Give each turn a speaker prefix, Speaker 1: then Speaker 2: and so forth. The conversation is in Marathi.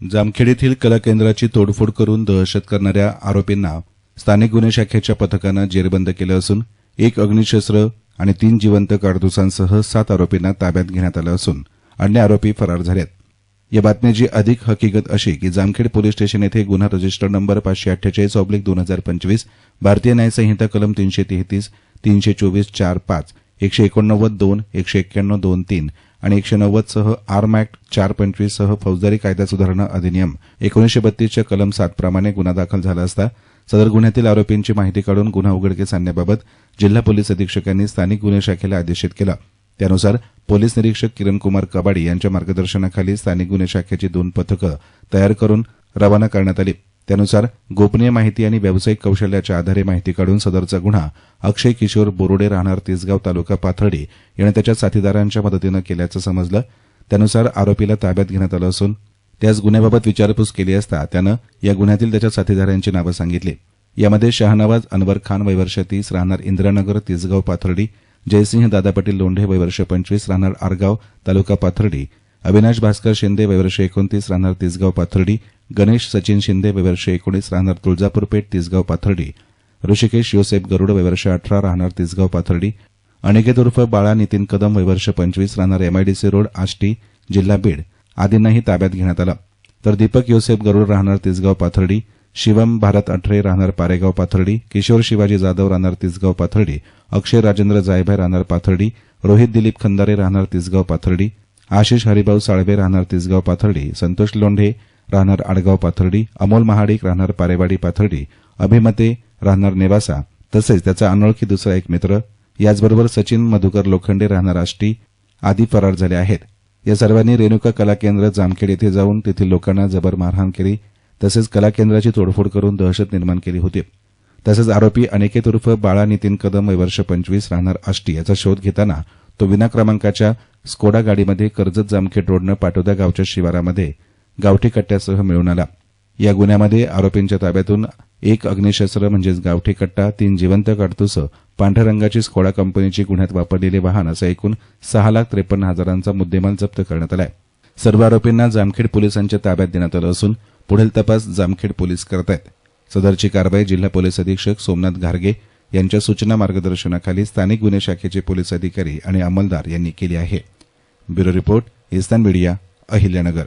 Speaker 1: जामखेड येथील कला केंद्राची तोडफोड करून दहशत करणाऱ्या आरोपींना स्थानिक गुन्हे शाखेच्या पथकानं जेरबंद केलं असून एक अग्निशस्त्र आणि तीन जिवंत काडतुसांसह सात आरोपींना ताब्यात घेण्यात आलं असून अन्य आरोपी फरार झालेत. या बातमीची अधिक हकीकत अशी की जामखेड पोलीस स्टेशन येथे गुन्हा रजिस्टर नंबर पाचशे अठ्ठेचाळीस ऑब्लिक दोन हजार पंचवीस भारतीय न्यायसंहिता कलम तीनशे तेहतीस तीनशे चोवीस चार पाच एकशे एकोणनव्वद दोन एकशे एक्क्याण्णव दोन तीन आणि एकशे नव्वद सह आर्म ऍक्ट चार पंचवीस सह फौजदारी कायदा सुधारणा अधिनियम एकोणीशे बत्तीसच्या कलम सातप्रमाणे गुन्हा दाखल झाला असता सदर गुन्ह्यातील आरोपींची माहिती काढून गुन्हा उघडकीस आणण्याबाबत जिल्हा पोलीस अधीक्षकांनी स्थानिक गुन्हे शाखेला आदेशित केला. त्यानुसार पोलीस निरीक्षक किरण कुमार कबाडी यांच्या मार्गदर्शनाखाली स्थानिक गुन्हे शाखेची दोन पथकं तयार करून रवाना करण्यात आली. त्यानुसार गोपनीय माहिती आणि व्यावसायिक कौशल्याच्या आधारे माहिती काढून सदरचा गुन्हा अक्षय किशोर बोरोडे राहणार तिसगाव तालुका पाथर्डी याने त्याच्या साथीदारांच्या मदतीनं केल्याचं समजलं. त्यानुसार आरोपीला ताब्यात घेण्यात आलं असून त्याच गुन्ह्याबाबत विचारपूस केली असता त्यानं या गुन्ह्यातील त्याच्या साथीदारांची नावं सांगितली. यामध्ये शहानवाज अनवर खान वैवर्ष तीस राहणार इंद्रानगर तिसगाव पाथर्डी जयसिंह दादा पाटील लोंढे वैवर्ष पंचवीस राहणार आरगाव तालुका पाथर्डी अविनाश भास्कर शिंदे वैवर्ष एकोणतीस राहणार तिसगाव पाथर्डी गणेश सचिन शिंदे वैवर्ष एकोणीस राहणार तुळजापूर पेठ तिसगाव पाथर्डी. ऋषिकेश योसेफ गरुड वैवर्ष अठरा राहणार तिसगाव पाथर्डी. अनिकेत उर्फ बाळा नितीन कदम वैवर्ष पंचवीस राहणार एमआयडीसी रोड आष्टी जिल्हा बीड. आदींनाही ताब्यात घेण्यात आलं. तर दीपक योसेफ गरुड राहणार तिसगाव पाथर्डी. शिवम भारत अठरे राहणार पारेगाव पाथर्डी. किशोर शिवाजी जाधव राहणार तिसगाव पाथर्डी. अक्षय राजेंद्र जायभाई राहणार पाथर्डी. रोहित दिलीप खंदारे राहणार तिसगाव पाथर्डी. आशिष हरिभाऊ साळवे राहणार तिसगाव पाथर्डी. संतोष लोंढे राहणार आडगाव पाथर्डी अमोल महाडिक राहणार पारेवाडी पाथर्डी अभिमते राहणार नेवासा तसेच त्याचा अनोळखी दुसरा एक मित्र याचबरोबर सचिन मधुकर लोखंडे राहणार आष्टी आदी फरार झाले आहेत. या सर्वांनी रेणुका कला केंद्र जामखेड येथे जाऊन तेथील लोकांना जबर मारहाण केली तसेच कला केंद्राची तोडफोड करून दहशत निर्माण केली होती. तसेच आरोपी अनिकेत उर्फ बाळा नितीन कदम वर्ष पंचवीस राहणार आष्टी याचा शोध घेताना तो विना क्रमांकाच्या स्कोडा गाडीमध्ये कर्जत जामखेड रोडनं पाटोदा गावच्या शिवारामध्ये गावठी कट्ट्यासह मिळून आला. या गुन्ह्यामध्ये आरोपींच्या ताब्यातून एक अग्निशस्त्र म्हणजेच गावठी कट्टा तीन जिवंत काडतुस पांढऱ्या रंगाची स्कोडा कंपनीची गुन्ह्यात वापरलेले वाहन असं एकूण सहा लाख त्रेपन्न हजारांचा मुद्देमाल जप्त करण्यात आलाय. सर्व आरोपींना जामखेड पोलिसांच्या ताब्यात देण्यात आलं असून पुढील तपास जामखेड पोलीस करत आहेत. सदरची कारवाई जिल्हा पोलीस अधीक्षक सोमनाथ घारगे यांच्या सूचना मार्गदर्शनाखाली स्थानिक गुन्हे शाखेचे पोलीस अधिकारी आणि अंमलदार यांनी केली आहे. ब्युरो रिपोर्ट इस्तान मीडिया अहिल्यानगर.